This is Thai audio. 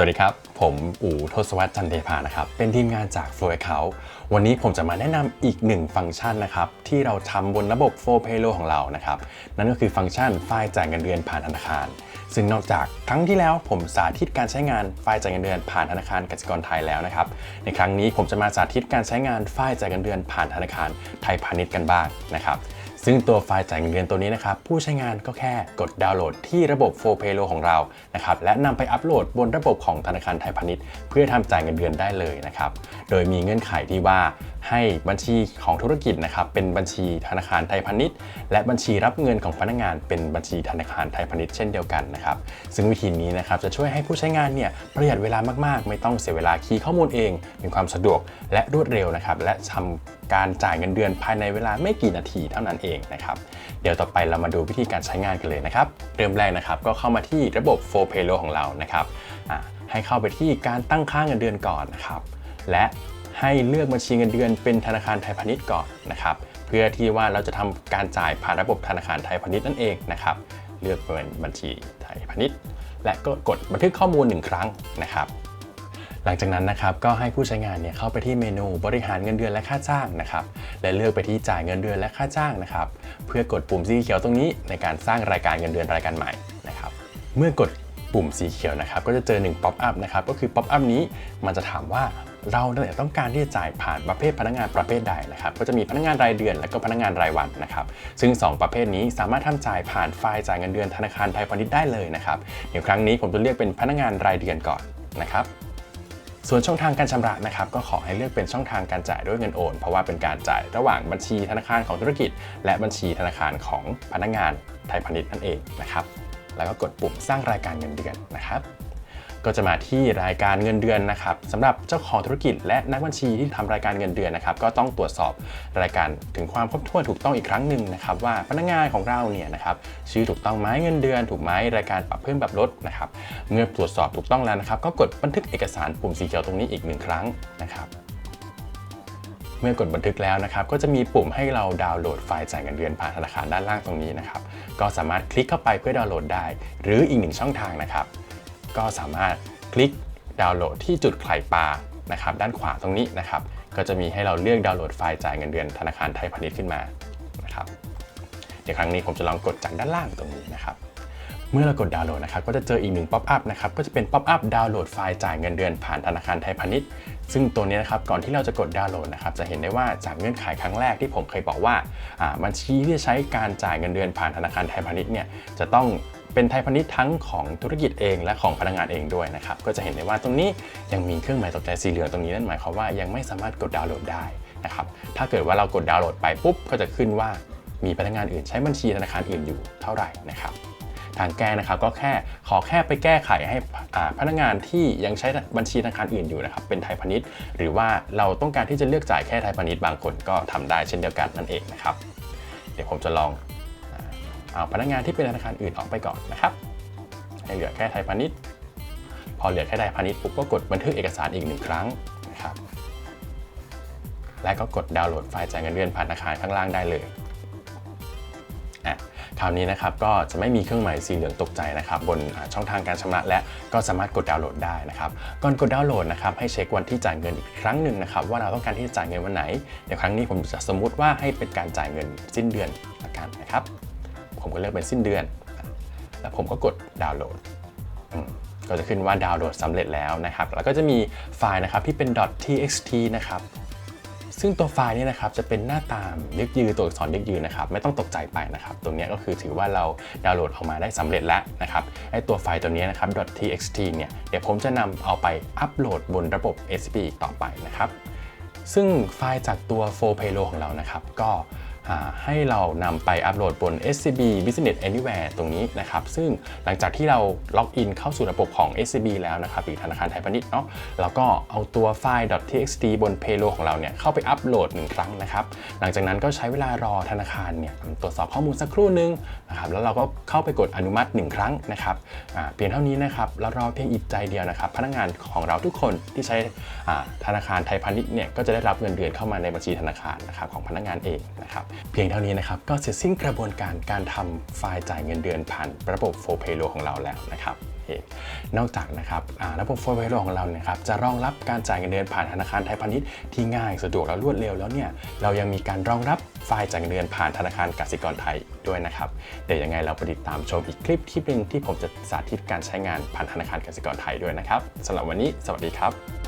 สวัสดีครับ ผมอู๋ทศวรรษจันเทพานะครับ เป็นทีมงานจาก Flow Account วันนี้ผมจะมาแนะนำอีกหนึ่งฟังก์ชันนะครับ ที่เราทำบนระบบ Flow Payroll ของเรานะครับ นั่นก็คือฟังก์ชันไฟล์จ่ายเงินเดือนผ่านธนาคาร ซึ่งนอกจากครั้งที่แล้วผมสาธิตการใช้งานไฟล์จ่ายเงินเดือนผ่านธนาคารกสิกรไทยแล้วนะครับ ในครั้งนี้ผมจะมาสาธิตการใช้งานไฟล์จ่ายเงินเดือนผ่านธนาคารไทยพาณิชย์กันบ้างนะครับ ซึ่งตัวไฟล์จ่ายเงินเดือนตัวนี้นะครับผู้ใช้งานก็แค่กดดาวน์โหลดที่ระบบ 4 Payroll ของเรานะครับและนำไปอัปโหลดบนระบบของธนาคารไทยพาณิชย์ เพื่อทำจ่ายเงินเดือนได้เลยนะครับโดยมีเงื่อนไขที่ว่าให้บัญชีของธุรกิจนะครับเป็นบัญชีธนาคารไทยพาณิชย์ และบัญชีรับเงินของพนักงาน เป็นบัญชีธนาคารไทยพาณิชย์เช่นเดียวกันนะครับซึ่งวิธีนี้นะครับจะช่วยให้ผู้ใช้งานเนี่ยประหยัดเวลามากๆ ไม่ต้องเสียเวลาคีย์ข้อมูลเอง มีความสะดวกและรวดเร็วนะครับและทำการจ่ายเงินเดือนภายในเวลาไม่กี่นาทีเท่านั้นเองนะครับ เดี๋ยวต่อไปเรามาดูวิธีการใช้งานกันเลยนะครับ เริ่มแรกนะครับก็เข้ามาที่ระบบ4 Payroll ของเรานะครับให้เข้าไปที่การตั้งค่าเงินเดือนก่อนนะครับ และให้เลือกบัญชีเงินเดือนเป็นธนาคารไทยพาณิชย์ก่อนนะครับ เพื่อที่ว่าเราจะทำการจ่ายผ่านระบบธนาคารไทยพาณิชย์นั่นเองนะครับ เลือกเป็นบัญชีไทยพาณิชย์ และก็กดบันทึกข้อมูล 1 ครั้งนะครับ หลังจากนั้นนะครับก็ให้ผู้ใช้งานเนี่ยเข้าไปที่เมนูบริหารเงินเดือนและค่าจ้างนะครับและเลือกไปที่จ่ายเงินเดือนและค่าจ้างนะครับเพื่อกดปุ่มสีเขียวตรงนี้ในการสร้างรายการเงินเดือนรายการใหม่นะครับเมื่อกดปุ่มสีเขียวนะครับก็จะเจอ1 pop up นะครับก็คือ pop up นี้มันจะถามว่าเราเนี่ยต้องการที่จะจ่ายผ่านประเภทพนักงานประเภทใดนะครับก็จะมีพนักงานรายเดือนและก็พนักงานรายวันนะครับซึ่ง 2 ประเภทนี้สามารถทำจ่ายผ่านไฟล์จ่ายเงินเดือนธนาคารไทยพาณิชย์ได้เลยนะครับเดี๋ยวครั้งนี้ผมจะเลือกเป็นพนักงานรายเดือนก่อนนะครับ ส่วนช่องทางการชำระนะครับก็ขอให้เลือกเป็นช่องทางการจ่ายด้วยเงินโอน เพราะว่าเป็นการจ่ายระหว่างบัญชีธนาคารของธุรกิจ และบัญชีธนาคารของพนักงานไทยพาณิชย์นั่นเองนะครับแล้วก็กดปุ่มสร้างรายการเงินเดือนนะครับ ก็จะมาที่รายการเงินเดือนนะครับสำหรับเจ้าของธุรกิจและนักบัญชีที่ทำรายการเงินเดือนนะครับก็ต้องตรวจสอบรายการถึงความครบถ้วนถูกต้องอีกครั้งหนึ่งนะครับว่าพนักงานของเราเนี่ยนะครับชื่อถูกต้องไหมเงินเดือน ถูกไหมรายการปรับเพิ่มปรับลดนะครับเมื่อตรวจสอบถูกต้องแล้วนะครับก็กดบันทึกเอกสารปุ่มสีเขียวตรงนี้อีกหนึ่งครั้งนะครับเมื่อกดบันทึกแล้วนะครับ ก็จะมีปุ่มให้เราดาวน์โหลดไฟล์จ่ายเงินเดือนผ่านธนาคารด้านล่างตรงนี้นะครับ ก็สามารถคลิกเข้าไปเพื่อดาวน์โหลดได้ หรืออีกหนึ่งช่องทางนะครับ ก็สามารถคลิกดาวน์โหลดที่จุดไข่ปลานะครับด้านขวาตรงนี้นะครับก็จะมีให้เราเลือกดาวน์โหลดไฟล์จ่ายเงินเดือนธนาคารไทยพาณิชย์ขึ้นมานะครับเดี๋ยวครั้งนี้ผมจะลองกดจากด้านล่างตรงนี้นะครับเมื่อเรากดดาวน์โหลดนะครับก็จะเจออีกหนึ่งป๊อปอัพนะครับก็จะเป็นป๊อปอัพดาวน์โหลดไฟล์จ่ายเงินเดือนผ่านธนาคารไทยพาณิชย์ซึ่งตัวนี้นะครับก่อนที่เราจะกดดาวน์โหลดนะครับจะเห็นได้ว่าจากเงื่อนไขครั้งแรกที่ผมเคยบอกว่าอ่าบัญชีที่จะใช้การจ่ายเงินเดือนผ่านธนาคารไทยพาณิชย์เนี่ยจะต้อง เป็นไทยพาณิชย์ทั้งของธุรกิจเองและของพนักงานเองด้วยนะครับ ก็จะเห็นได้ว่าตรงนี้ยังมีเครื่องหมายตกใจสีเหลืองตรงนี้นั่นหมายความว่ายังไม่สามารถกดดาวน์โหลดได้นะครับ ถ้าเกิดว่าเรากดดาวน์โหลดไปปุ๊บก็จะขึ้นว่ามีพนักงานอื่นใช้บัญชีธนาคารอื่นอยู่เท่าไหร่นะครับทางแก้นะครับก็แค่ขอแค่ไปแก้ไขให้พนักงานที่ยังใช้บัญชีธนาคารอื่นอยู่นะครับเป็นไทยพาณิชย์ หรือว่าเราต้องการที่จะเลือกจ่ายแค่ไทยพาณิชย์บางคนก็ทำได้เช่นเดียวกันนั่นเองนะครับ เดี๋ยวผมจะลอง พนักงานที่เป็นธนาคารอื่นออกไปก่อนนะครับให้เหลือแค่ไทยพาณิชย์ พอเหลือแค่ไทยพาณิชย์ปุ๊บก็กดบันทึกเอกสารอีกหนึ่งครั้งนะครับ และก็กดดาวน์โหลดไฟล์จ่ายเงินเดือนผ่านธนาคารข้างล่างได้เลยอะคราวนี้นะครับก็จะไม่มีเครื่องหมายสีเหลืองตกใจนะครับบนช่องทางการชำระและก็สามารถกดดาวน์โหลดได้นะครับก่อนกดดาวน์โหลดนะครับให้เช็ควันที่จ่ายเงินอีกครั้งหนึ่งนะครับว่าเราต้องการที่จะจ่ายเงินวันไหนเดี๋ยวครั้งนี้ผมจะสมมุติว่าให้เป็นการจ่ายเงินสิ้นเดือนละกันนะครับ ผมก็เลือกเป็นสิ้นเดือน แล้วผมก็กดดาวน์โหลดก็จะขึ้นว่าดาวน์โหลดสำเร็จแล้วนะครับ แล้วก็จะมีไฟล์นะครับที่เป็น .txt นะครับ ซึ่งตัวไฟล์นี้นะครับจะเป็นหน้าตามยึกยือตัวอักษรยึกยือนะครับ ไม่ต้องตกใจไปนะครับ ตรงนี้ก็คือถือว่าเราดาวน์โหลดออกมาได้สำเร็จแล้วนะครับ ไอตัวไฟล์ตัวนี้นะครับ .txt เนี่ยเดี๋ยวผมจะนำเอาไปอัปโหลดบนระบบ sp อีกต่อไปนะครับ ซึ่งไฟล์จากตัว4 Payroll ของเรานะครับ ก็ ให้เรานำไปอัปโหลดบน SCB Business Anywhere ตรงนี้นะครับ ซึ่งหลังจากที่เราล็อกอินเข้าสู่ระบบของ SCB แล้วนะครับหรือธนาคารไทยพาณิชย์เนาะแล้วก็เอาตัวไฟล์ .txt บน Payroll ของเราเนี่ยเข้าไปอัปโหลดหนึ่งครั้งนะครับ หลังจากนั้นก็ใช้เวลารอธนาคารเนี่ยตรวจสอบข้อมูลสักครู่นึงนะครับแล้วเราก็เข้าไปกดอนุมัติ 1 ครั้งนะครับเพียงเท่านี้นะครับแล้วรอเพียงอีกใจเดียวนะครับ พนักงานของเราทุกคนที่ใช้ธนาคารไทยพาณิชย์เนี่ยก็จะได้รับเงินเดือนเข้ามาในบัญชีธนาคารนะครับของพนักงานเองนะครับเพียงเท่านี้นะครับก็เสร็จสิ้นกระบวนการการทำไฟล์จ่ายเงินเดือนผ่านระบบ4 p a y r o ของเราแล้วนะครับนอกจากนะครับระบบ Flow Payroll ของเราเนี่ยครับจะรองรับการจ่ายเงินเดือนผ่านธนาคารไทยพาณิชย์ที่ง่ายสะดวกและรวดเร็วแล้วเนี่ยเรายังมีการรองรับไฟล์จ่ายเงินเดือนผ่านธนาคารกสิกรไทยด้วยนะครับเดี๋ยวยังไงเราไปติดตามชมอีกคลิปคลิปหนึ่งที่ผมจะสาธิตการใช้งานผ่านธนาคารกสิกรไทยด้วยนะครับสำหรับวันนี้ สวัสดีครับ